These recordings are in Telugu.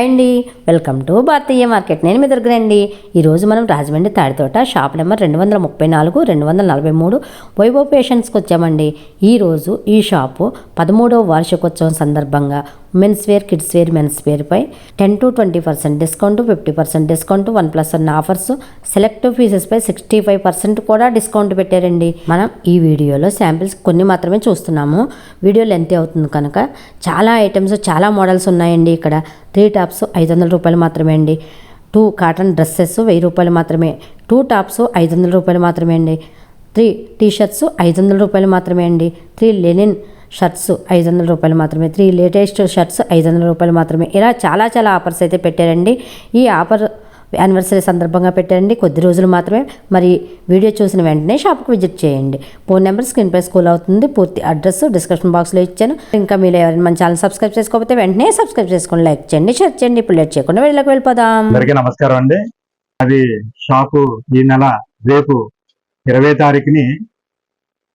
హాయ్ అండి. Welcome to Bharatiya market. నేను మీ దగ్గర అండి. ఈరోజు మనం రాజమండ్రి తాడితోట షాప్ నెంబర్ రెండు వందల ముప్పై నాలుగు రెండు వందల నలభై మూడు వైభవ్ పేషెంట్స్కి వచ్చామండి. ఈరోజు ఈ షాపు పదమూడవ వార్షికోత్సవం సందర్భంగా mens wear kids wear mens వేర్పై ten to twenty percent discount fifty percent discount one plus one offers. Selective పీసెస్పై sixty five percent కూడా డిస్కౌంట్ పెట్టారండి. మనం ఈ వీడియోలో శాంపిల్స్ కొన్ని మాత్రమే చూస్తున్నాము. వీడియో లెంత్ అవుతుంది కనుక చాలా ఐటమ్స్ చాలా మోడల్స్ ఉన్నాయండి ఇక్కడ. త్రీ టాప్స్ ఐదు వందల రూపాయలు మాత్రమే అండి. టూ కాటన్ డ్రెస్సెస్ వెయ్యి రూపాయలు మాత్రమే. టూ టాప్స్ ఐదు వందల రూపాయలు మాత్రమే అండి. త్రీ టీషర్ట్స్ ఐదు వందల రూపాయలు మాత్రమే అండి. త్రీ లెనిన్ షర్ట్స్ ఐదు వందల రూపాయలు మాత్రమే. త్రీ లేటెస్ట్ షర్ట్స్ ఐదు వందల రూపాయలు మాత్రమే. ఇలా చాలా చాలా ఆఫర్స్ అయితే పెట్టారండి. ఈ ఆఫర్ యానివర్సరీ సందర్భంగా పెట్టారండి. కొద్ది రోజులు మాత్రమే. మరి వీడియో చూసిన వెంటనే షాప్కి విజిట్ చేయండి. ఫోన్ నెంబర్ స్క్రీన్ పై స్కూల్ అవుతుంది. పూర్తి అడ్రస్ డిస్క్రిప్షన్ బాక్స్లో ఇచ్చాను. ఇంకా మీరు ఎవరైనా మన ఛానల్ సబ్స్క్రైబ్ చేసుకోకపోతే వెంటనే సబ్స్క్రైబ్ చేసుకోండి లైక్ చేయండి షేర్ చేయండి. ఇప్పుడు లేట్ చేయకుండా వెళ్ళకి వెళ్ళిపోదాం. అందరికీ నమస్కారం అండి. అది షాపు ఈ నెల రేపు ఇరవై తారీఖుని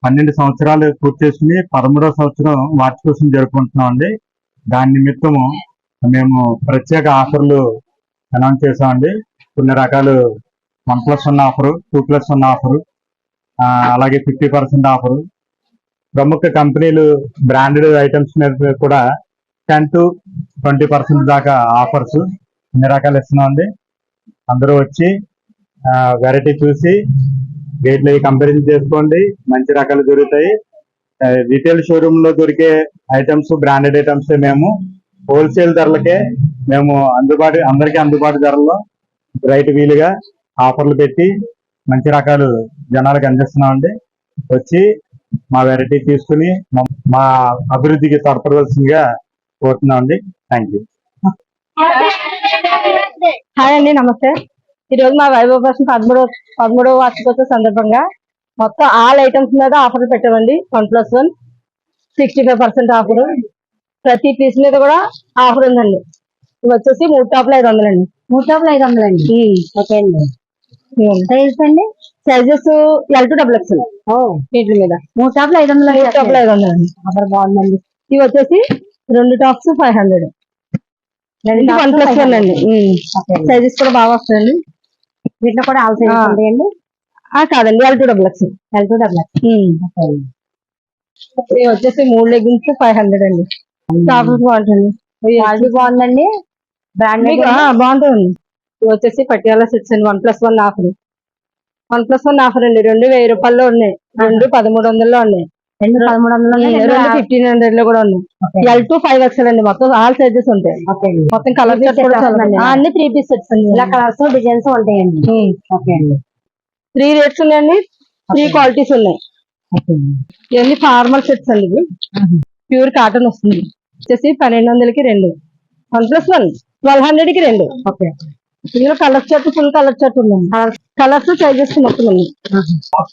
పన్నెండు సంవత్సరాలు పూర్తి చేసుకుని పదమూడవ సంవత్సరం వార్షికోత్సవం జరుపుకుంటున్నాం అండి దాని నిమిత్తము మేము ప్రత్యేక ఆఫర్లు అనౌన్స్ చేసామండి కొన్ని రకాలు one plus one offer two plus one offer అలాగే ఫిఫ్టీ పర్సెంట్ ఆఫరు. ప్రముఖ కంపెనీలు బ్రాండెడ్ ఐటమ్స్ మీద కూడా టెన్ టు ట్వంటీ పర్సెంట్ దాకా ఆఫర్స్ అన్ని రకాలు ఇస్తున్నాం అండి అందరూ వచ్చి వెరైటీ చూసి రేట్లు అవి కంపారిజన్ చేసుకోండి. మంచి రకాలు దొరుకుతాయి. రిటైల్ షోరూమ్లో దొరికే ఐటమ్స్ బ్రాండెడ్ ఐటమ్స్ మేము. హోల్సేల్ ధరలకే మేము అందుబాటు అందరికీ అందుబాటు ధరల్లో రైట్ వీలుగా ఆఫర్లు పెట్టి మంచి రకాలు జనాలకు అందిస్తున్నామండి. వచ్చి మా వెరైటీ తీసుకుని మా- మా అభివృద్ధికి తోడ్పడవలసిందిగా కోరుతున్నామండి. థ్యాంక్ యూ హాయ్ అండి నమస్తే. ఈ రోజు మా వైభవ్ పర్సన్ పదమూడవ పదమూడవ వార్షికోత్సవ సందర్భంగా మొత్తం ఆల్ ఐటమ్స్ మీద ఆఫర్ పెట్టామండి. One plus one sixty five percent offer ప్రతి పీస్ మీద కూడా ఆఫర్ ఉందండి. ఇవి వచ్చేసి మూడు టాప్లు ఐదు వందలండి. మూడు టాపులు ఐదు వందలండి. ఓకే అండి. సైజ్ అండి? Sizes L to double XL ఓ. వీటి మీద. మూడు టాపులు ఐదు వందలు మూడు టాప్లు ఐదు వందలండి. ఆఫర్ బాగుందండి. ఇవి వచ్చేసి రెండు టాప్స్ ఫైవ్ హండ్రెడ్ రెండు వన్ ప్లస్ వన్ అండి. అండి. సైజెస్ కూడా బాగా వస్తాయండి. వీటిలో కూడా ఆల్. ఉంటాయండి. కాదండి L to double XL L to double అండి. ఇవి వచ్చేసి మూడు లెగ్గిన్స్ ఫైవ్ హండ్రెడ్ అండి. టాప్ బాగుంటుంది. క్వాలిటీ బాగుందండి. బ్రాండ్ బాగుంటుంది. ఇవి వచ్చేసి పటియాలా సెట్స్ అండి one plus one offer. One plus one offer అండి. రెండు వెయ్యి రూపాయల్లో ఉన్నాయి. రెండు పదమూడు వందల్లో ఉన్నాయి. రెండు పదమూడు వందలు ఫిఫ్టీన్ హండ్రెడ్లో కూడా ఉన్నాయి ఎల్ టు ఫైవ్ ఎక్స్ఎల్ అండి. మొత్తం ఆల్ సైజెస్ ఉంటాయి. మొత్తం కలర్ అన్ని త్రీ పీస్ సెట్స్ అండి ఇలా కలర్స్ డిజైన్స్ ఉంటాయండి. ఓకే. అండి త్రీ రేట్స్ ఉన్నాయండి త్రీ. క్వాలిటీస్ ఉన్నాయి. ఇవన్నీ ఫార్మల్ సెట్స్ అండి ఇవి. ప్యూర్ కాటన్ వస్తుంది. వచ్చేసి పన్నెండు వందలకి రెండు. వన్ ప్లస్ వన్ ట్వెల్వ్ హండ్రెడ్కి రెండు. ఓకే. ఇందులో colour shirt full colour shirt ఉందండి. కలర్స్ సైజెస్ మొత్తం ఉంది.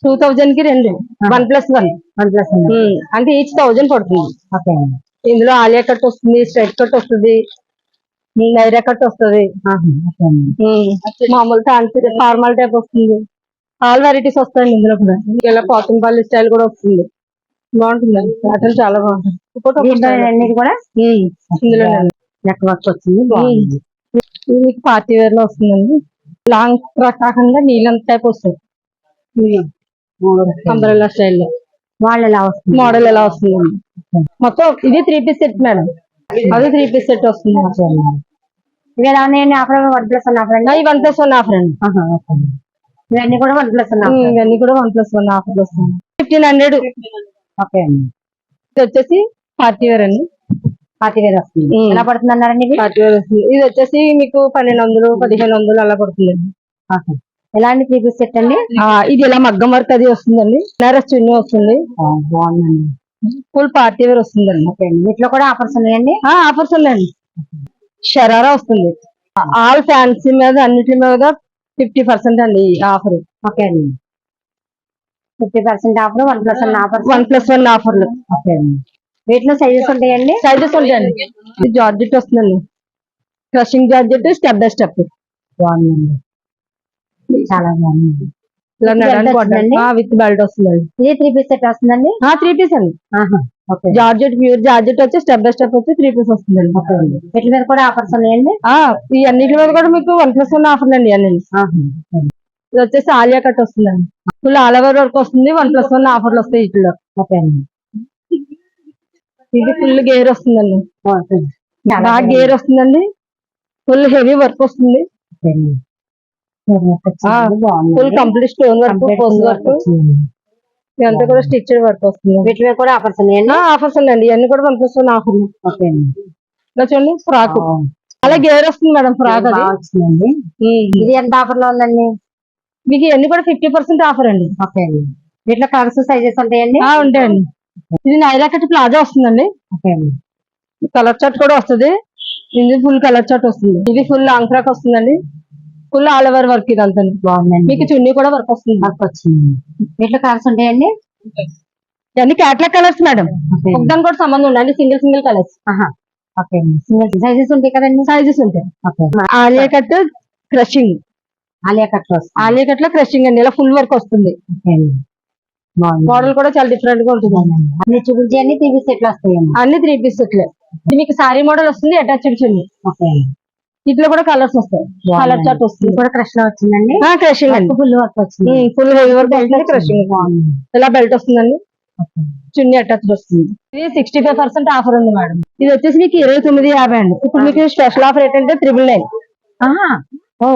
టూ థౌజండ్కి రెండు. One plus one one plus. అంటే ఈచ్ థౌజండ్ పడుతుంది. ఇందులో ఆలియా కట్ వస్తుంది స్ట్రైట్ కట్ వస్తుంది నైరా కట్ వస్తుంది. మామూలు ఫ్యాన్సీ ఫార్మల్ టైప్ వస్తుంది. ఆల్ వెరైటీస్ వస్తాయండి ఇందులో కూడా. ఇలా కాటన్ పల్లి స్టైల్ కూడా వస్తుంది. బాగుంటుంది. ప్యాటర్న్ చాలా బాగుంటుంది. ఇందులో నెక్ వర్క్ వచ్చింది బాగుంది. ఇది మీకు పార్టీ వేర్లో వస్తుందండి. లాంగ్ ఫ్రాక్ కాకుండా నీలం టైప్ వస్తుంది. అంబ్రెల్లా స్టైల్లో. వాళ్ళు ఎలా వస్తుంది? మోడల్ ఎలా వస్తుందండి? మొత్తం ఇది త్రీ పీస్ సెట్ మేడం. అది త్రీ పీస్ సెట్ వస్తుంది. ఇవి ఎలా ఉన్నాయండి offer one plus one offer అండి? వన్ ప్లస్ వన్ ఆఫర్ అండి. ఇవన్నీ కూడా వన్ ప్లస్ వన్ ఇవన్నీ కూడా వన్ ప్లస్ వన్ ఆఫర్ వస్తుంది. Fifteen hundred. ఓకే అండి. ఇది వచ్చేసి పార్టీ వేర్ అండి. వస్తుంది. ఎలా పడుతుంది అన్నారండి ఇది? వస్తుంది. వచ్చేసి మీకు పన్నెండు వందలు పదిహేను వందలు అలా పడుతుంది. ఎలాంటి త్రీ పీస్ సెట్ అండి? ఇది ఇలా మగ్గం వర్క్ అది వస్తుందండి. బనారస్ చున్నీ వస్తుంది. బాగుందండి. ఫుల్ పార్టీ వేర్ వస్తుందండి. ఓకే అండి. వీటిలో కూడా ఆఫర్స్ ఉన్నాయండి? ఆఫర్స్ ఉన్నాయండి. షరారా వస్తుంది. ఆల్ ఫ్యాన్సీ మీద అన్నిటి మీద ఫిఫ్టీ పర్సెంట్ అండి ఆఫర్. ఓకే అండి. Fifty percent offer one plus one offer one plus one ఆఫర్లు. ఓకే అండి. వీటిలో సైజెస్ ఉంటాయండి? సైజెస్ ఉంటాయండి. జార్జెట్ వస్తుందండి. Crushing georgette step by step బాగుందండి. చాలా బాగుంది? విత్ బెల్ట్ వస్తుందండి. ఇది త్రీ పీస్ సెట్ వస్తుందండి? త్రీ పీస్ అండి. జార్జెట్ ప్యూర్ జార్జెట్ వచ్చి స్టెప్ బై స్టెప్ వచ్చి త్రీ పీస్ వస్తుందండి. వీటి మీద కూడా ఆఫర్స్ ఉన్నాయండి? ఈ అన్నిటి మీద కూడా మీకు వన్ ప్లస్ వన్ ఆఫర్ అండి అన్ని. ఇది వచ్చేసి ఆలియా కట్ వస్తుందండి. ఫుల్ ఆల్ ఓవర్ వర్క్ వస్తుంది. వన్ ప్లస్ వన్ ఆఫర్లు వస్తాయి వీటిలో. ఓకే అండి. ఇది ఫుల్ గేర్ వస్తుందండి. బాగా గేర్ వస్తుందండి. ఫుల్ హెవీ వర్క్ వస్తుంది. Full complete stone work work work. ఇదంతా కూడా స్టిచ్డ్ వర్క్ వస్తుంది. వీటి మీద కూడా ఆఫర్స్ ఉన్నాయండి ఆఫర్స్ ఉన్నాయండి. ఇవన్నీ కూడా one plus one offer okay అండి. ఇలా చూడండి ఫ్రాక్ అలా గేర్ వస్తుంది మేడం ఫ్రాక్ అది. ఇది ఎంత ఆఫర్లో ఉందండి? మీకు ఇవన్నీ కూడా ఫిఫ్టీ పర్సెంట్ ఆఫర్ అండి. ఓకే అండి. వీటిలో కలర్స్ సైజెస్ ఉంటాయండి? ఉంటాయండి. ఇది నైరా కట్ ప్లాజా వస్తుందండి. ఓకే అండి. కలర్ చాట్ కూడా వస్తుంది. ఇది ఫుల్ కలర్ చాట్ వస్తుంది. ఇది ఫుల్ లాంగ్ ఫ్రాక్ వస్తుందండి. ఫుల్ ఆల్ ఓవర్ వర్క్ ఇదంతా బాగుందండి. మీకు చున్నీ కూడా వర్క్ వస్తుంది. వర్క్ వచ్చింది. వీటిలో కలర్స్ ఉంటాయండి? ఇవన్నీ క్యాట్లాగ్ కలర్స్ మేడం. ఒకదాని కూడా సంబంధం ఉండండి single single colours. Okay single. Sizes ఉంటాయి కదండి? సైజెస్ ఉంటాయి. Alia cut crushing. Alia cut Alia కట్లో క్రషింగ్ అండి. ఇలా ఫుల్ వర్క్ వస్తుంది. మోడల్ కూడా చాలా డిఫరెంట్గా ఉంటుంది అన్ని చూపించండి టీవీ సెట్లు వస్తాయండి అన్ని త్రీ పీస్ సెట్లే. మీకు సారీ మోడల్ వస్తుంది అటాచ్డ్ చున్నీ ఇట్లా కూడా కలర్స్ వస్తాయి. కలర్ చాట్ వస్తుంది. కూడా క్రష్లో వచ్చిందండి? క్రషింగ్ అండి. ఫుల్ వర్క్ వచ్చింది. ఫుల్ హెవీ వర్క్ వస్తుంది క్రషింగ్ ఇలా బెల్ట్ వస్తుందండి. చున్నీ అటాచ్ వస్తుంది. ఇది సిక్స్టీ ఫైవ్ పర్సెంట్ ఆఫర్ ఉంది మేడం. ఇది వచ్చేసి మీకు ఇరవై తొమ్మిది యాభై అండి. ఇప్పుడు మీకు స్పెషల్ ఆఫర్ ఏంటంటే త్రిబుల్ నైన్. ఓ.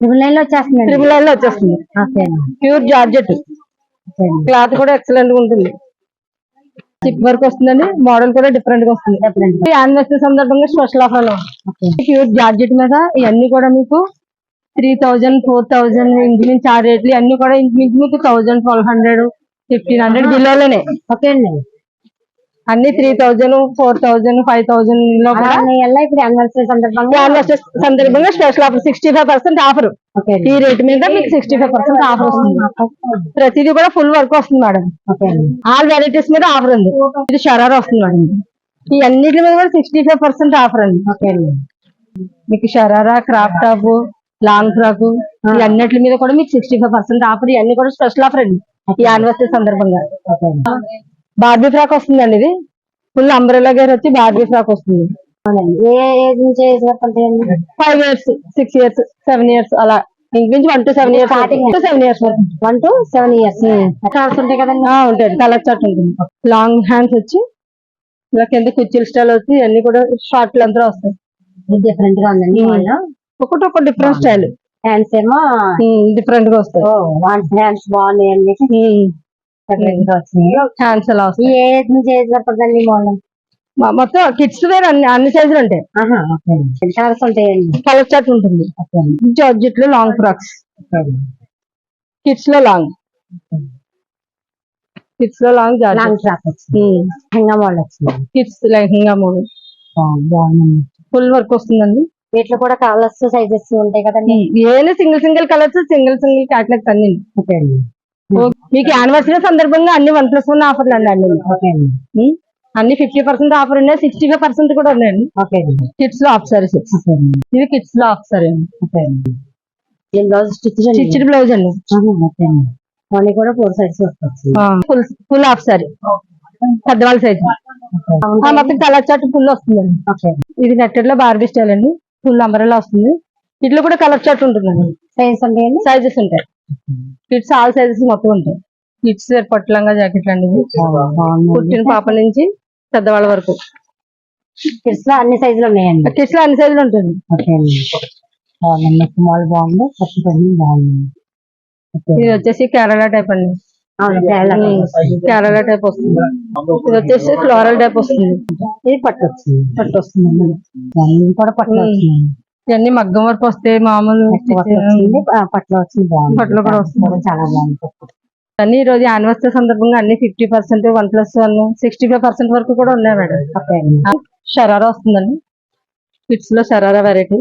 ట్రిపుల్ నైన్లో వచ్చేస్తుందండి. త్రిబుల్ నైన్లో వచ్చేస్తుంది. ప్యూర్ జార్జెట్ క్లాత్ కూడా ఎక్సలెంట్గా ఉంటుంది. చిప్ వర్క్ వస్తుందండి మోడల్ కూడా డిఫరెంట్గా వస్తుంది. యానివర్సరీ సందర్భంగా స్పెషల్ ఆఫర్లో. ప్యూర్ జార్జెట్ మీద ఇవన్నీ కూడా మీకు త్రీ థౌజండ్ ఫోర్ థౌజండ్ ఇంచుమించు ఆ రేట్లు అన్ని కూడా ఇంచుమించు మీకు thousand twelve hundred fifteen hundred బిలోనే okay అండి. అన్ని three thousand four thousand five థౌజండ్లో సందర్భంగా special offer sixty five percent offer ఈ రేట్ మీద మీకు సిక్స్టీ ఫైవ్ పర్సెంట్ ఆఫర్ వస్తుంది. ప్రతిదీ కూడా ఫుల్ వర్క్ వస్తుంది మేడం ఆల్ వెరైటీస్ మీద ఆఫర్ ఉంది. ఇది షరారా వస్తుంది మేడం ఈ అన్నిటి మీద కూడా సిక్స్టీ ఫైవ్ పర్సెంట్ ఆఫర్ అండి. మీకు sharara crop top long frock ఈ అన్నిటి మీద కూడా మీకు సిక్స్టీ ఫైవ్ పర్సెంట్ ఆఫర్ ఇవన్నీ కూడా స్పెషల్ ఆఫర్ అండి. ఈ యానివర్సరీ సందర్భంగా. బార్బీ ఫ్రాక్ వస్తుందండి ఇది. ఫుల్ అంబ్రెల్లా గేర్ వచ్చి బార్బీ ఫ్రాక్ వస్తుంది. ఏ ఏజ్ నుంచి five years six years seven years అలా. ఇంచుమించు one to seven years Starting. Seven years వరకు. One to seven years colours ఉంటాయి కదండి. ఉంటుంది కలర్ చార్ట్ ఉంటుంది. లాంగ్ హ్యాండ్స్ వచ్చి ఇలా కింద కుర్చీల స్టైల్ వచ్చి అన్ని కూడా షార్ట్ లెంత్లో వస్తాయి. డిఫరెంట్గా ఉందండి Hmm. ఒకటి ఒక డిఫరెంట్ స్టైల్ హ్యాండ్స్ ఏమో డిఫరెంట్గా వస్తాయి. హ్యాండ్స్గా వచ్చినాయి హ్యాండ్స్ వస్తాయి. ఏజ్ వరకు ఉందండి మోడల్? మొత్తం కిడ్స్ వేర్ అన్ని అన్ని సైజులు ఉంటాయి. కలర్స్ ఉంటాయండి. కలర్ చార్ట్ ఉంటుంది. జార్జెట్లో లాంగ్ ఫ్రాక్స్. కిడ్స్లో లాంగ్. కిడ్స్లో లాంగ్ లాంగ్ ఫ్రాక్ వచ్చింది లెహంగా మోడల్ వచ్చింది కిడ్స్ లెహంగా మోడల్. బాగుందండి. ఫుల్ వర్క్ వస్తుందండి. వీటిలో కూడా కలర్స్ సైజెస్ ఉంటాయి కదండి. ఏమైనా single single colours single single catalogues అన్ని. ఓకే అండి. మీకు యానివర్సరీ సందర్భంగా అన్ని వన్ ప్లస్ వన్ ఆఫర్లు అండి. అన్ని అన్ని ఫిఫ్టీ పర్సెంట్ ఆఫర్ ఉన్నాయి సిక్స్టీ ఫైవ్ పర్సెంట్ కూడా ఉన్నాయండి. కిడ్స్లో ఆఫ్ అండి. ఇది కిడ్స్లో ఆఫ్ సారీ అండి. స్టిచ్డ్ బ్లౌజ్ అండి? మళ్ళీ కూడా ఫోర్ వస్తుంది. Full full half sari. పెద్దవాళ్ళ సైజ్ మొత్తం కలర్ చార్ట్ ఫుల్ వస్తుందండి. ఇది నెట్టెడ్లో బార్బీ స్టైల్ అండి. ఫుల్ అంబరెలా వస్తుంది. ఇట్లా కూడా కలర్ చార్ట్ ఉంటుందండి. సైజ్ ఉంటాయండి సైజెస్ ఉంటాయి. కిడ్స్ ఆల్ సైజెస్ మొత్తం ఉంటాయి. కిడ్స్ పట్టులంగా జాకెట్లు అండి ఇవి పుట్టిన పాప నుంచి పెద్దవాళ్ళ వరకు. కిడ్స్లో అన్ని సైజులు ఉన్నాయండి. కిడ్స్లో అన్ని సైజులు ఉంటుంది బాగుంది. బాగుంది. ఇది వచ్చేసి కేరళ టైప్ అండి. కేరళ టైప్ వస్తుంది. ఇది వచ్చేసి ఫ్లోరల్ టైప్ వస్తుంది. ఇది పట్టు వచ్చింది పట్టు వస్తుంది. కూడా పట్టు ఇవన్నీ మగ్గం వరకు వస్తాయి మామూలు వర్క్ వచ్చింది. పట్టులో కూడా వస్తుంది. చాలా బాగుంది అన్ని ఈ రోజు యానివర్సరీ సందర్భంగా అన్ని fifty percent one plus one sixty five percent వరకు కూడా ఉన్నాయి మేడం. షరారా వస్తుందండి. కిడ్స్లో షరారా వెరైటీ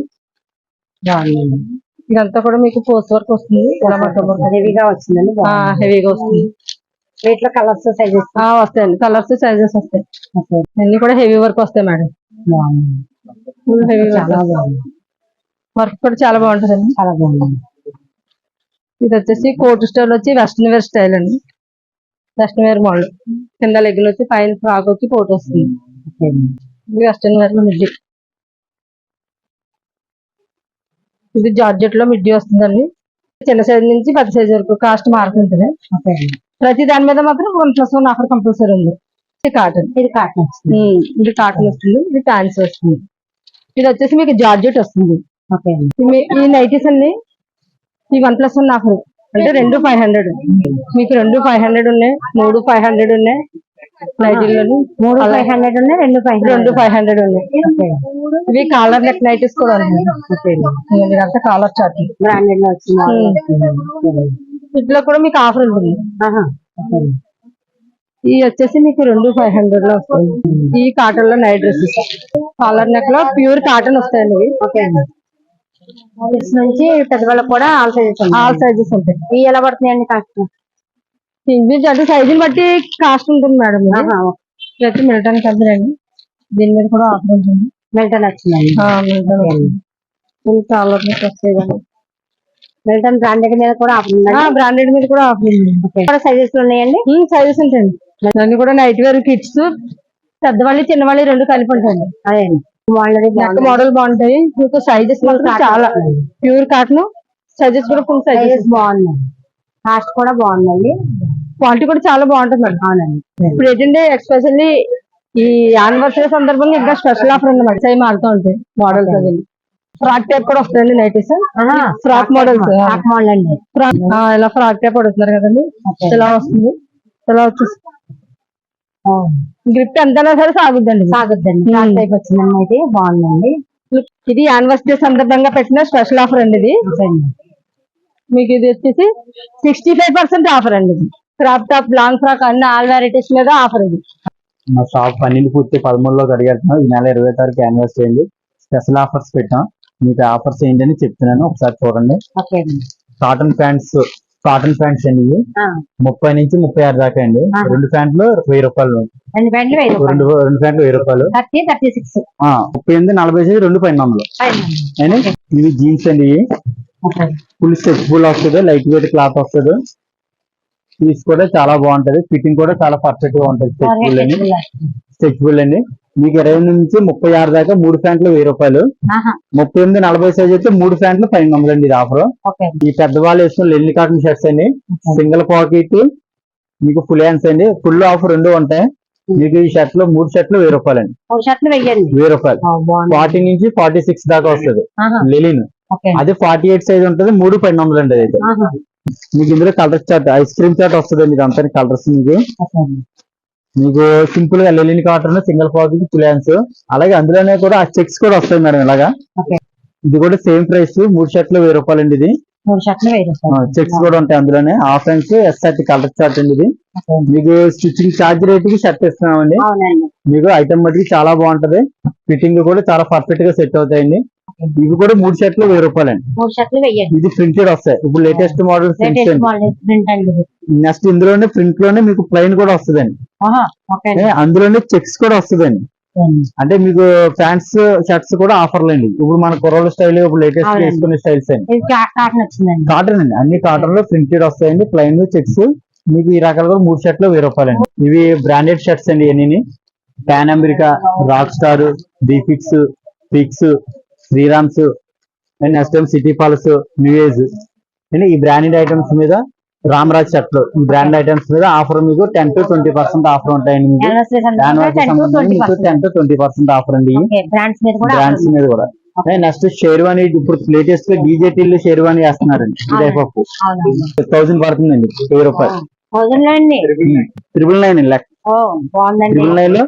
ఇదంతా కూడా మీకు పోస్ట్ వర్క్ వస్తుంది. హెవీగా వచ్చిందండి. హెవీగా వస్తుంది. వీటిలో కలర్స్ సైజెస్ వస్తాయండి. కలర్స్ సైజెస్ వస్తాయి. అన్ని కూడా హెవీ వర్క్ వస్తాయి మేడం. ఫుల్ హెవీ చాలా బాగుంది. వర్క్ కూడా చాలా బాగుంటుందండి. చాలా బాగుంది. ఇది వచ్చేసి కోట్ స్టైల్ వచ్చి వెస్ట్రన్ వేర్ స్టైల్ అండి. Western wear model. కింద లెగ్గిన్ వచ్చి పైన ఫ్రాక్ వచ్చి కోట్ వస్తుంది. ఇది వెస్టర్న్ వేర్లో మిడ్డీ. ఇది జార్జెట్లో మిడ్డీ వస్తుందండి. చిన్న సైజ్ నుంచి పెద్ద సైజ్ వరకు కాస్ట్ మారుతుంటుంది. ప్రతి దాని మీద మాత్రం one plus one offer compulsory ఉంది. ఇది కాటన్ ఇది కాటన్ వస్తుంది. ఇది కాటన్ వస్తుంది. ఇది ప్యాంట్స్ వస్తుంది. ఇది వచ్చేసి మీకు జార్జెట్ వస్తుంది. ఓకే అండి ఈ నైటీస్ అన్ని ఈ వన్ ప్లస్ వన్ ఆఫర్ అంటే రెండు ఫైవ్ హండ్రెడ్ మీకు రెండు ఫైవ్ హండ్రెడ్ ఉన్నాయి మూడు ఫైవ్ హండ్రెడ్ ఉన్నాయి నైటీలను మూడు ఫైవ్ హండ్రెడ్ ఉన్నాయి రెండు ఫైవ్ రెండు ఫైవ్ హండ్రెడ్ ఉన్నాయి. ఇవి కాలర్ నెక్ నైటీస్ కూడా ఉన్నాయి. ఇదంతా కాలర్ చార్ట్ బ్రాండెడ్ అండి. ఇంట్లో కూడా మీకు ఆఫర్ ఉంటుంది. అండి. ఈ వచ్చేసి మీకు రెండు ఫైవ్ హండ్రెడ్లో వస్తుంది ఈ కాటన్లో నైట్ డ్రెస్సెస్ కాలర్ నెక్లో ప్యూర్ కాటన్ వస్తాయండి ఇవి. ఓకే అండి కిడ్స్ నుంచి పెద్దవాళ్ళకి కూడా ఆల్ సైజెస్ ఆల్ సైజెస్ ఉంటాయి. ఇవి ఎలా పడుతున్నాయండి కాస్ట్ ఇంగ్లీష్ అంటే సైజుని బట్టి కాస్ట్ ఉంటుంది మేడం. ప్రతి మిలిటన్ కంపెనీ అండి. దీని మీద కూడా ఆఫర్ ఉంటుంది. మిల్టన్ వచ్చిందండి. మిలిటన్. ఫుల్ వస్తాయి మిల్టన్ బ్రాండెడ్ మీద కూడా ఆఫర్ ఉందండి బ్రాండెడ్ మీద కూడా ఆఫర్ ఉంది. సైజెస్ ఉన్నాయండి? సైజెస్ ఉంటాయండి. దాన్ని కూడా నైట్ వేర్ కిడ్స్ పెద్దవాళ్ళు చిన్నవాళ్ళు రెండు కలిపి ఉంటాయండి. అదే అండి నెక్ మోడల్ బాగుంటాయి. మీకు సైజెస్ చాలా ప్యూర్ కాటన్ సైజెస్ కూడా ఫుల్ సైజెస్ బాగుందండి కాస్ట్ కూడా బాగుందండి క్వాలిటీ కూడా చాలా బాగుంటుంది మేడం. అవునండి. ఇప్పుడు ఏంటంటే ఎక్స్పెషల్లీ ఈ యానివర్సరీ సందర్భంగా ఇంకా స్పెషల్ ఆఫర్ ఉంది మేడం. సై మారుతూ ఉంటాయి మోడల్స్ అవి. ఫ్రాక్ టైప్ కూడా వస్తాయండి nighties frock models frock model అండి. ఫ్రాక్ ఇలా ఫ్రాక్ టైప్ అడుగుతున్నారు కదండి. ఇలా వస్తుంది. ఇలా వచ్చేసి గ్రిప్ ఎంతైనా సరే సాగుద్దండి. సాగుద్దండి. టైప్ వచ్చిందండి అయితే బాగుందండి. ఇది యానివర్సరీ సందర్భంగా పెట్టిన స్పెషల్ ఆఫర్ అండి ఇది. అండి మీకు ఇది వచ్చేసి సిక్స్టీ ఫైవ్ పర్సెంట్ ఆఫర్ అండి ఇది. క్రాప్ టాప్ లాంగ్ ఫ్రాక్ అన్ని ఆల్ వెరైటీస్ మీద ఆఫర్ ఇది. మా షాప్ పన్నెండు పూర్తి పదమూడులో అడిగేస్తున్నాం ఈ నెల ఇరవై తారీఖు యానివర్సరీ చేయండి స్పెషల్ ఆఫర్స్ పెట్టాం. మీకు ఆఫర్స్ ఏంటని చెప్తున్నాను. ఒకసారి చూడండి. అండి. కాటన్ ప్యాంట్స్ కాటన్ ప్యాంట్స్ అండి ముప్పై నుంచి ముప్పై ఆరు దాకా అండి. రెండు ప్యాంట్లు వెయ్యి రూపాయలు. రెండు ప్యాంట్లు వెయ్యి రెండు ప్యాంట్లు వెయ్యి రూపాయలు. ముప్పై ఎనిమిది నలభై ఐదు రెండు పైన వందలు ఇవి జీన్స్ అండి ఇవి. ఓకే. ఫుల్ వస్తుంది. లైట్ వెయిట్ క్లాత్ వస్తుంది. పీస్ కూడా చాలా బాగుంటది. ఫిట్టింగ్ కూడా చాలా పర్ఫెక్ట్గా ఉంటది. స్ట్రెచ్బుల్ అండి స్ట్రెచ్బుల్ అండి. మీకు ఇరవై నుంచి ముప్పై ఆరు దాకా మూడు ప్యాంట్లు వెయ్యి రూపాయలు. ముప్పై ఎనిమిది నలభై సైజ్ అయితే మూడు ప్యాంట్లు పైన వందలు అండి ఇది ఆఫర్ అండి ఈ పెద్దవాళ్ళు వేసుకున్న లెల్లి కాటన్ షర్ట్స్ అండి. సింగిల్ పాకెట్ మీకు ఫుల్ హ్యాండ్స్ అండి. ఫుల్ ఆఫ్ రెండు ఉంటాయి. మీకు ఈ షర్ట్లో మూడు షర్ట్లు వెయ్యి రూపాయలు అండి. వెయ్యి రూపాయలు. ఫార్టీ నుంచి ఫార్టీ సిక్స్ దాకా వస్తుంది. లెలిన్ అండి అది ఫార్టీ ఎయిట్ సైజ్ ఉంటుంది మూడు పైన వందలు అండి అయితే. మీకు ఇందులో colours chart ice cream chart వస్తుంది మీకు అంతా కలర్స్ మీకు. అండి. మీకు సింపుల్గా linen cotton single full hands అలాగే అందులోనే కూడా ఆ చెక్స్ కూడా వస్తాయి మేడం ఇలాగా. ఇది కూడా సేమ్ ప్రైస్ మూడు షర్ట్లు వెయ్యి రూపాయలు అండి ఇది. మూడు షర్ట్లు చెక్స్ కూడా ఉంటాయి అందులోనే. Half hands SRT colour chart అండి ఇది. మీకు స్టిచ్చింగ్ ఛార్జ్ రేట్కి షర్ట్ ఇస్తున్నామండి. మీకు ఐటమ్ మటుకి చాలా బాగుంటది. ఫిట్టింగ్ కూడా చాలా పర్ఫెక్ట్గా సెట్ అవుతాయండి. ఇవి కూడా మూడు షర్ట్లు వెయ్యి రూపాయలండి. మూడు షర్ట్లు వెయ్యండి ఇది ప్రింటెడ్ వస్తాయి. ఇప్పుడు లేటెస్ట్ మోడల్ అండి. అండి. నెక్స్ట్ ఇందులోనే ప్రింట్లోనే మీకు ప్లెయిన్ కూడా వస్తుందండి. అండి. అందులోనే చెక్స్ కూడా వస్తుందండి. అండి. అంటే మీకు ప్యాంట్స్ షర్ట్స్ కూడా ఆఫర్లు అండి ఇప్పుడు మన కుర్రోళ్ళ స్టైల్ ఇప్పుడు లేటెస్ట్. వేసుకునే స్టైల్స్ అండి. కాటన్ అండి. అన్ని కాటన్లో ప్రింటెడ్ వస్తాయండి. ప్లెయిన్ చెక్స్ మీకు ఈ రకాలుగా మూడు షర్ట్లు వెయ్యి రూపాయలండి. ఇవి బ్రాండెడ్ షర్ట్స్ అండి ఇవన్నీ పాన్ అమెరికా రాక్ స్టార్ డీఫిక్స్ pics Sriram's and next time city palace new age. And ఈ బ్రాండెడ్ ఐటమ్స్ మీద రామరాజ్ షర్ట్లు ఈ బ్రాండ్ ఐటమ్స్ మీద ఆఫర్ మీకు ten to twenty percent offer ఉంటాయండి ten to twenty percent. Offer అండి. బ్రాండ్స్ మీద కూడా నెక్స్ట్ షేర్వాణి ఇప్పుడు లేటెస్ట్గా డీజేటీలు షేర్వాణి వేస్తున్నారండి ఈ టైప్ ఆఫ్ థౌసండ్ పడుతుందండి వెయ్యి రూపాయలు. త్రిబుల్ నైన్ త్రిబుల్ నైన్లో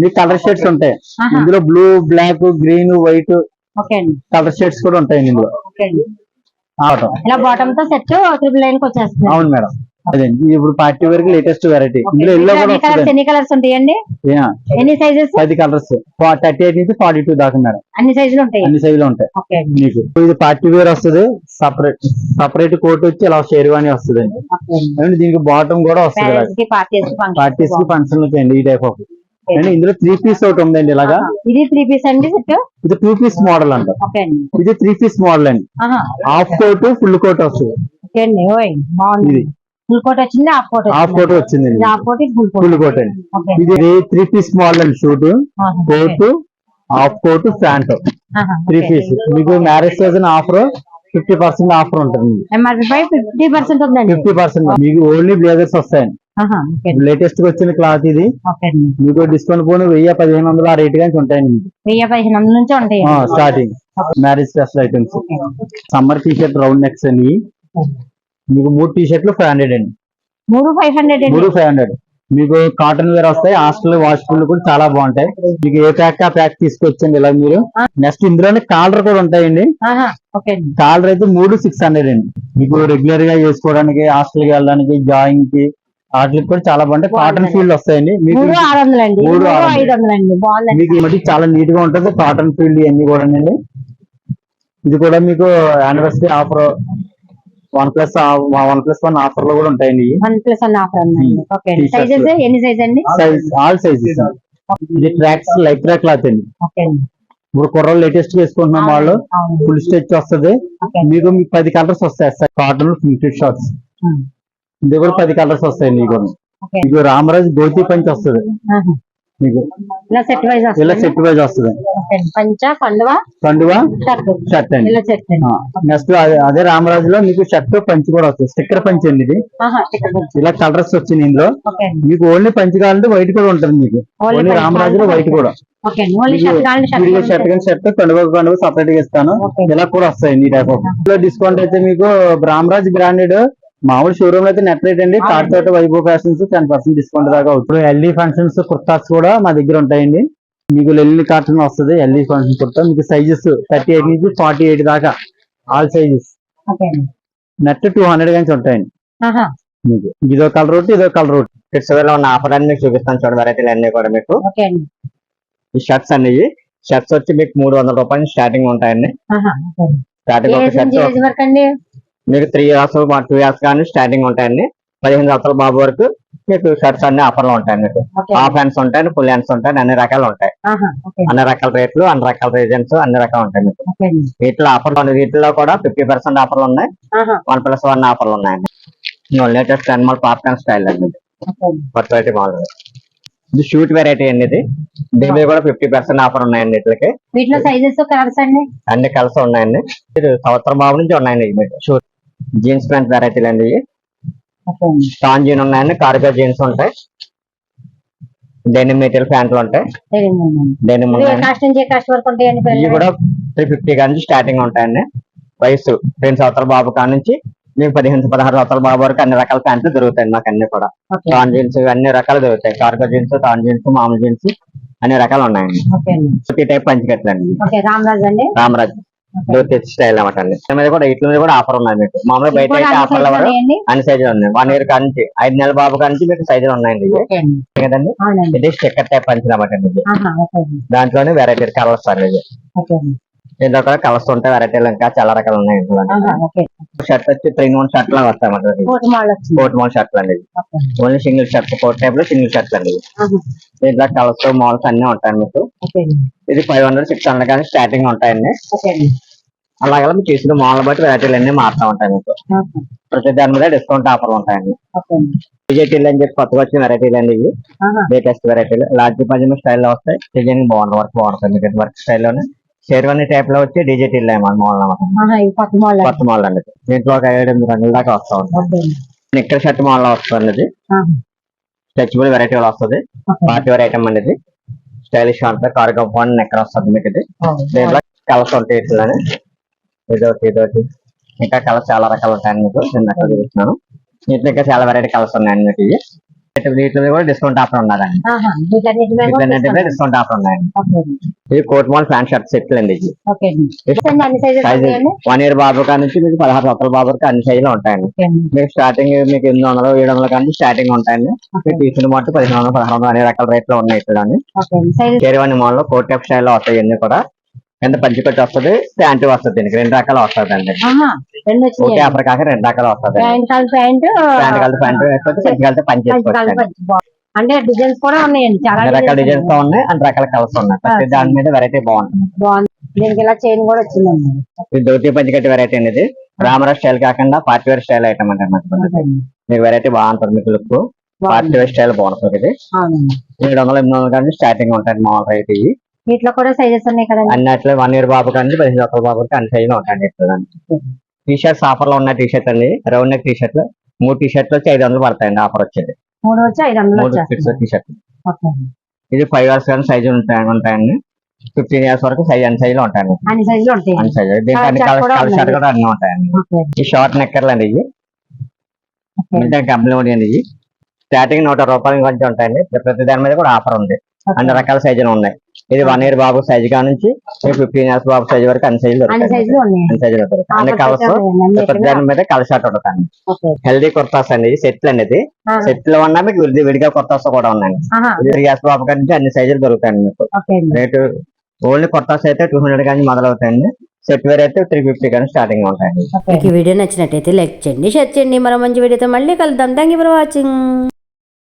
మీకు కలర్ షర్ట్స్ ఉంటాయి. ఇందులో blue black green white colour shirts కూడా ఉంటాయండి ఇందులో. ఇలా బాటమ్తో సెట్ ట్రిపుల్ లైన్కి వచ్చేస్తుంది. అవును మేడం. అదేండి ఇప్పుడు పార్టీ వరకు లేటెస్ట్ వెరైటీ ఇందులో ఎల్లో కూడా ఎన్ని కలర్స్ ఉంటాయండి? ఎన్ని సైజెస్ పది కలర్స్ థర్టీ ఎయిట్ నుంచి ఫార్టీ టూ దాకా మేడం. అన్ని సైజులు ఉంటాయి. అన్ని సైజులు ఉంటాయి. మీకు. ఇది పార్టీ వేర్ వస్తుంది. సపరేట్ సపరేట్ కోట్ వచ్చి ఇలా షేర్వాణి వస్తుంది అండి. దీనికి బాటమ్ కూడా వస్తుంది కి పార్టీస్కి ఫంక్షన్ అండి ఈ టైప్ ఆఫ్ అండ్ ఇందులో త్రీ పీస్ ఒకటి ఉందండి ఇలాగా. ఇది త్రీ పీస్ అండి సెట్ ఇది టూ పీస్ మోడల్ అంట. ఇది త్రీ పీస్ మోడల్ అండి. హాఫ్ కోట్ ఫుల్ కోట్ వస్తుంది. బాగుంది. ఇది. ఫుల్ కోట్ వచ్చింది? హాఫ్ కోట్ హాఫ్ కోట్ వచ్చింది హాఫ్ కోట్ ఫుల్ కోట్ అండి. ఇది త్రీ పీస్ మోడల్ అండి suit coat half coat pant three piece మీకు marriage season offer fifty percent offer ఉంటుంది. ఫిఫ్టీ పర్సెంట్ ఉందండి. ఫిఫ్టీ పర్సెంట్ మీకు ఓన్లీ బ్లేజర్స్ వస్తాయండి. లేటెస్ట్గా వచ్చిన క్లాత్ ఇది. మీకు డిస్కౌంట్ పోను వెయ్యి పదిహేను వందలు ఆ రేట్ కానీ ఉంటాయండి. వెయ్యి పదిహేను వందల నుంచి ఉంటాయి starting marriage special items. Summer T shirt round necks అండి మీకు మూడు టీ షర్ట్లు ఫైవ్ హండ్రెడ్ అండి. మూడు ఫైవ్ హండ్రెడ్ మూడు ఫైవ్ హండ్రెడ్ మీకు కాటన్ వేర్ వస్తాయి హాస్టల్ వాష్ఫుల్ కూడా చాలా బాగుంటాయి. మీకు ఏ ప్యాక్ ఆ ప్యాక్ తీసుకొచ్చండి ఇలా మీరు. నెక్స్ట్ ఇందులోనే కాలర్ కూడా ఉంటాయండి. కాలర్ అయితే మూడు సిక్స్ హండ్రెడ్ అండి. మీకు రెగ్యులర్గా వేసుకోవడానికి హాస్టల్కి వెళ్ళడానికి జాయింగ్కి వాటికి కూడా చాలా బాగుంటాయి. కాటన్ ఫీల్డ్ వస్తాయండి. మీకు మూడు ఆరు వందలు అండి మూడు. ఐదు వందలు అండి బాగుందండి. మీకు ఈ మధ్య చాలా నీట్గా ఉంటుంది. కాటన్ ఫీల్డ్ ఇవన్నీ కూడా అండి ఇది కూడా మీకు anniversary offer one plus one plus one ఆఫర్లో కూడా ఉంటాయండి. వన్ ప్లస్ వన్ ఆఫర్ ఉందండి. ఓకే అండి. T-shirts. సైజెస్ ఎన్ని సైజ్ అండి? Size all sizes. ఇది ట్రాక్స్ లైక్రా క్లాత్ అండి. ఇప్పుడు కుర్రలు లేటెస్ట్ వేసుకుంటున్నాం వాళ్ళు. ఫుల్ స్టిచ్ వస్తది. మీకు మీకు పది కలర్స్ వస్తాయి. Cotton printed shorts. ఉమ్. ఇది కూడా పది కలర్స్ వస్తాయి మీకు. ఓకే. మీకు రామరాజ్ ధోతి పంచ్ వస్తుంది. మీకు ఇలా సెట్ వైజ్ ఇలా వస్తుంది సెట్ వైజ్ వస్తుంది. ఓకే. అండి. పంచ కండువ కండువా షర్ట్. అండి. నెక్స్ట్ అదే రామరాజు లో మీకు షర్ట్ పంచ్ కూడా వస్తుంది. స్టిక్కర్ పంచ్ అండి ఇది. ఇలా కలర్స్ వచ్చింది ఇందులో. మీకు ఓన్లీ పంచ్ కావాలంటే వైట్ కూడా ఉంటుంది మీకు. ఓన్లీ రామరాజులో వైట్ కూడా. షర్ట్ కానీ షర్ట్ కండువ కండువ సపరేట్గా ఇస్తాను. ఇలా కూడా వస్తాయి ఈ టైప్ ఆఫ్ డిస్కౌంట్ అయితే మీకు రామరాజ్ బ్రాండెడ్ మామూలు షోరూమ్లో అయితే నెట్ రేట్ అండి. కార్డ్ తోట Vaibhav fashions ten percent discount దాకా అవుతుంది. ఇప్పుడు ఎల్ఈ ఫంక్షన్స్ కుర్తాస్ కూడా మా దగ్గర ఉంటాయండి. మీకు ఎల్ఈ కార్టన్ వస్తుంది ఎల్ఈ ఫంక్షన్ కుర్తా. మీకు సైజెస్ థర్టీ ఎయిట్ నుంచి ఫార్టీ ఎయిట్ దాకా all sizes net two hundred నుంచి ఉంటాయండి. మీకు. ఇదో కలర్ ఒకటి ఇదో కలర్ ఒకటి కిడ్స్ వేర్లో ఉన్న ఆఫర్ అన్ని మీకు చూపిస్తాను చూడండి వెరైటీలు అన్ని కూడా మీకు. ఈ షర్ట్స్ అనేవి షర్ట్స్ వచ్చి మీకు మూడు వందల రూపాయలు స్టార్టింగ్ ఉంటాయండి. స్టార్టింగ్ ఒక షర్ట్ మీకు త్రీ ఇయర్స్ టూ ఇయర్స్ కానీ స్టార్టింగ్ ఉంటాయండి. పదిహేను సంవత్సరాల బాబు వరకు మీకు షర్ట్స్ అన్ని ఆఫర్లో ఉంటాయి మీకు. హాఫ్ హ్యాండ్స్ ఉంటాయి ఫుల్ హ్యాండ్స్ ఉంటాయి అన్ని రకాలు ఉంటాయి. అన్ని రకాల రేట్లు అన్ని రకాల రీజన్స్ అన్ని రకాలు ఉంటాయి మీకు. వీటిలో ఆఫర్లు ఉన్నాయి వీటిలో కూడా ఫిఫ్టీ పర్సెంట్ ఆఫర్లు ఉన్నాయి. వన్ ప్లస్ వన్ ఆఫర్లు ఉన్నాయండి. లేటెస్ట్ అనిమల్ పాప్కార్న్ స్టైల్ అండి. కొత్త మోడల్ ఇది షూట్ వెరైటీ అండి ఇది. దీని మీద కూడా ఫిఫ్టీ పర్సెంట్ ఆఫర్ ఉన్నాయండి వీటికి. వీటిలో సైజెస్ కలర్స్ అండి? అన్ని కలిసి ఉన్నాయండి. ఇది సంవత్సరం బాబు నుంచి ఉన్నాయండి షూట్ జీన్స్ ప్యాంట్ వెరైటీలు అండి. టాన్ జీన్ ఉన్నాయండి కార్గో జీన్స్ ఉంటాయి. డెనిమ్ మెటీరియల్ ప్యాంట్లు ఉంటాయి. డెనిమ్ ఇవి? కూడా త్రీ ఫిఫ్టీ నుంచి స్టార్టింగ్ ఉంటాయండి. వయసు రెండు సంవత్సరాల బాబు కాడ నుంచి మీకు పదిహేను పదహారు సంవత్సరాల బాబు వరకు అన్ని రకాల ప్యాంట్లు దొరుకుతాయి మాకు అన్ని కూడా. టాన్ జీన్స్ అన్ని రకాలు దొరుకుతాయి. కార్గో జీన్స్ టాన్ జీన్స్ మామూలు జీన్స్ అన్ని రకాలు ఉన్నాయండి. ప్రతి టైప్ పంచికట్లు అండి ఓకే రామరాజ్ అండి. రామరాజ్. ధోతి స్టైల్ అన్నమాట అండి మీద కూడా ఇట్ల మీద కూడా ఆఫర్ ఉన్నాయి మీకు. మామూలుగా బయట అయితే ఆఫర్లు ఎవరు ఉన్నాయండి? అన్ని సైజులు ఉన్నాయి. వన్ ఇయర్ కానించి ఐదు నెలల బాబు కానించి మీకు సైజులు ఉన్నాయండి కదండి? ఇది స్టిక్కర్ టైప్ పంచిన అన్నమాట అండి. దాంట్లోనే వెరైటీ కలర్స్ అండి. దీంట్లో కూడా కలర్స్ ఉంటాయి వెరైటీలు ఇంకా చాలా రకాలు ఉన్నాయి షర్ట్ వచ్చి త్రీ వన్ షర్ట్ లాగా వస్తాయి కోట్ మోల్ షర్ట్లు అండి. ఓన్లీ సింగిల్ షర్ట్ కోట్ టైప్లో సింగిల్ షర్ట్లు అండి దీంట్లో కలర్స్ మోడల్స్ అన్ని ఉంటాయి మీకు. ఇది ఫైవ్ హండ్రెడ్ సిక్స్ హండ్రెడ్ కానీ స్టార్టింగ్ ఉంటాయండి. అలాగే మీరు తీసుకున్న మోడల్ బట్టి వెరైటీలు అన్ని మారుతూ ఉంటాయి మీకు. ప్రతి దాని మీద డిస్కౌంట్ ఆఫర్లు ఉంటాయండి. డిజైటీలు అని చెప్పి కొత్తగా వచ్చిన వెరైటీలు అండి ఇవి. లేటెస్ట్ వెరైటీలు లార్జ్ పజమ స్టైల్లో వస్తాయి. డిజైనింగ్ బాగుంది వర్క్ బాగుంటుంది. వర్క్ స్టైల్లోనే షేర్వాణి టైప్లో వచ్చి డిజిటల్ మోడల్ ఈ కొత్త మోడల్ అండి. దీంట్లో ఒక ఏడు ఎనిమిది రంగుల దాకా వస్తూ అండి. నిక్కర్ షర్ట్ మోడల్ వస్తుంది ఇది. స్ట్రెచబుల్ వెరైటీ వస్తుంది. పార్టీ వేర్ ఐటమ్ అండి ఇది. స్టైలిష్ ఉంటుంది కార్గో ఫోన్ నెక్కర్ వస్తుంది మీకు ఇది. దీంట్లో కలర్స్ ఉంటాయి ఇట్లనే. ఇదొకటి ఇదొకటి. ఇంకా కలర్స్ చాలా రకాలు ఉంటాయండి మీకు. నేను అక్కడ చూపిస్తున్నాను. వీటిలో ఇంకా చాలా వెరైటీ కలర్స్ ఉన్నాయండి మీకు ఇవి. వీటి- వీటి మీద కూడా డిస్కౌంట్ ఆఫర్ ఉన్నదండి. మీద వీటన్నిటి మీద డిస్కౌంట్. ఆఫర్ ఉన్నాయండి. ఇది కోట్ మోడల్ ప్యాంట్ షర్ట్ సెట్లు అండి ఇది. అన్ని సైజ్ వన్ ఇయర్ బాబు కాడ నుంచి మీకు పదహారు సంవత్సరాల బాబు వరకు అన్ని సైజులు ఉంటాయండి. మీకు స్టార్టింగ్ మీకు ఎనిమిది వందలు ఏడు వందల కానీ స్టార్టింగ్ ఉంటాయండి. మీకు తీసుకున్న మట్టు పదిహేను వందలు పదహారు వందలు అనే రకాల రేట్లు ఉన్నాయి ఇక్కడ size sherwani model coat type స్టైల్లో వస్తాయి ఇవన్నీ కూడా. కింద పంచికొచ్చి వస్తుంది ప్యాంట్ వస్తుంది దీనికి. రెండు రకాలు వస్తుంది అండి వచ్చినాయి ఆఫర్ కాక రెండు రకాలు వస్తుంది ప్యాంట్ కాల్ ప్యాంట్ ప్యాంట్ కలిసి ప్యాంట్ వేసుకోవచ్చు పంచి కలిసి పంచి వేసుకోవచ్చు. అంటే డిజైన్స్ కూడా ఉన్నాయండి చాలా అన్ని రకాల డిజైన్స్తో ఉన్నాయి అన్ని రకాల కలర్స్ ఉన్నాయి. ప్రతి దాని మీద వెరైటీ బాగుంటుంది. బాగుంది. దీనికి ఇలా చైన్ కూడా వచ్చిందండి. ఇది ధోతి పంచికట్టి వెరైటీ అండి ఇది. రామరాజ్ స్టైల్ కాకుండా పార్టీ వేర్ స్టైల్ ఐటమ్ అంటే ఓకే. మీకు వెరైటీ బాగుంటుంది మీకు లుక్ పార్టీ. వేర్ స్టైల్ బాగుంటుంది ఇది. ఏడు వందల ఎనిమిది వందల కానీ స్టార్టింగ్ ఉంటాయి మామూలు రైట్ ఇవి. వీటిలో కూడా సైజెస్ ఉన్నాయి కదండి? అన్నట్లు వన్ ఇయర్ బాబు కానీ పదిహేను వందల బాబు అన్ని సైజులు ఉంటాయండి టీ షర్ట్స్ ఆఫర్లో ఉన్న టీ షర్ట్ అండి. రౌండ్ నెక్ టీ షర్ట్లు మూడు టీ షర్ట్లు వచ్చి ఐదు వందలు పడతాయండి ఆఫర్ వచ్చేది. మూడు వచ్చి ఐదు వందలు టీ షర్ట్. ఇది ఫైవ్ ఇయర్స్ కానీ సైజు ఉంటాయి ఉంటాయండి. ఫిఫ్టీన్ ఇయర్స్ వరకు సైజ్ అన్ని సైజులు ఉంటాయండి. అన్ని సైజులు ఉంటాయి. అన్ని సైజు దీంట్లో అన్ని కలర్ షర్ట్. కూడా అన్ని ఉంటాయండి. ఈ షార్ట్ నెక్కర్లు అండి ఇవి. కంపెనీ అండి ఇవి. స్టార్టింగ్ నూట రూపాయల నుంచి ఉంటాయండి. ప్రతి దాని మీద కూడా ఆఫర్ ఉంది. అన్ని రకాల సైజులు ఉన్నాయి. ఇది వన్ ఇయర్ బాబు సైజు కా నుంచి ఫిఫ్టీన్ ఇయర్స్ బాబు సైజు వరకు అన్ని సైజులు అన్ని దొరుకుతాయి. సైజులు ఉన్నాయి. అన్ని కలర్స్ దాని మీద కలర్ షర్ట్ ఉంటుంది హెల్దీ కుర్తాస్ అండి. సెట్లు అనేది ఆ. సెట్లో ఉన్నా మీకు విడి- విడిగా కుర్తాస్ కూడా ఉన్నాయండి. ఇది త్రీ ఇయర్స్ బాబు కానీ అన్ని సైజులు దొరుకుతాయండి మీకు. అండి. రేటు ఓన్లీ కుర్తాస్ అయితే టూ హండ్రెడ్ కానీ మొదలవుతాయండి. సెట్ వేర్ అయితే త్రీ ఫిఫ్టీ కానీ స్టార్టింగ్ ఉంటాయండి. మీకు ఈ వీడియో నచ్చినట్టయితే లైక్ చేయండి షేర్ చేయండి. మరో మంచి వీడియోతో మళ్ళీ కలుద్దాం. Thank you for watching.